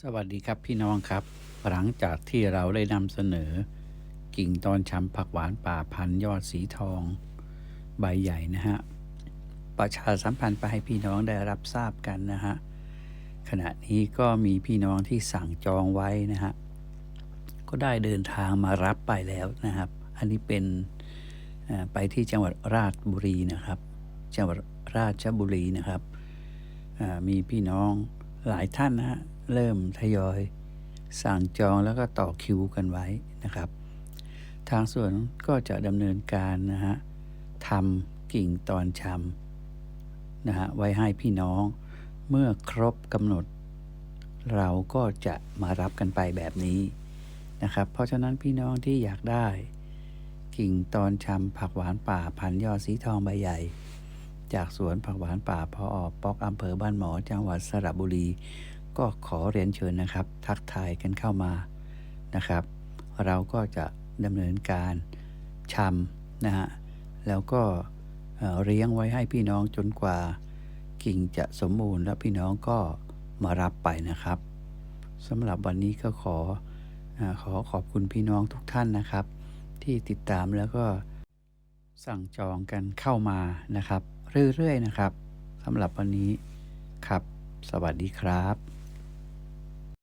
สวัสดีครับพี่น้องครับ หลังจากที่เราได้นำเสนอ กิ่งตอนช้ำผักหวานป่าพันยอดสีทอง ใบใหญ่นะฮะ ประชาสัมพันธ์ไปให้พี่น้องได้รับทราบกันนะฮะ ขณะนี้ก็มีพี่น้องที่สั่งจองไว้นะฮะ ก็ได้เดินทางมารับไปแล้วนะครับ อันนี้เป็นไปที่จังหวัดราชบุรีนะครับ จังหวัดราชบุรีนะครับ มีพี่น้องหลายท่านนะฮะ เริ่มทยอยสั่งจองแล้วก็ต่อคิวกันไว้นะครับ ทางสวนก็จะดำเนินการนะฮะทำกิ่งตอนชำนะฮะไว้ให้พี่น้อง เมื่อครบกำหนด เราก็จะมารับกันไปแบบนี้นะครับ เพราะฉะนั้นพี่น้องที่อยากได้ กิ่งตอนชำผักหวานป่าพันยอดสีทองใบใหญ่จากสวนผักหวานป่าพออปอกอำเภอบ้านหมอจังหวัดสระบุรี ก็ขอเรียนเชิญนะครับ ทักทายกันเข้ามานะครับ เราก็จะดำเนินการชำนะฮะแล้วก็เเลี้ยงไว้ให้พี่น้องจนกว่ากิ่งจะสมบูรณ์แล้วพี่น้องก็มารับไปนะครับสำหรับวันนี้ก็ขออขอขอบคุณพี่น้องทุกท่านนะครับ ที่ติดตามแล้วก็สั่งจองกันเข้ามานะครับ เรื่อยๆนะครับสำหรับวันนี้ครับ สวัสดีครับ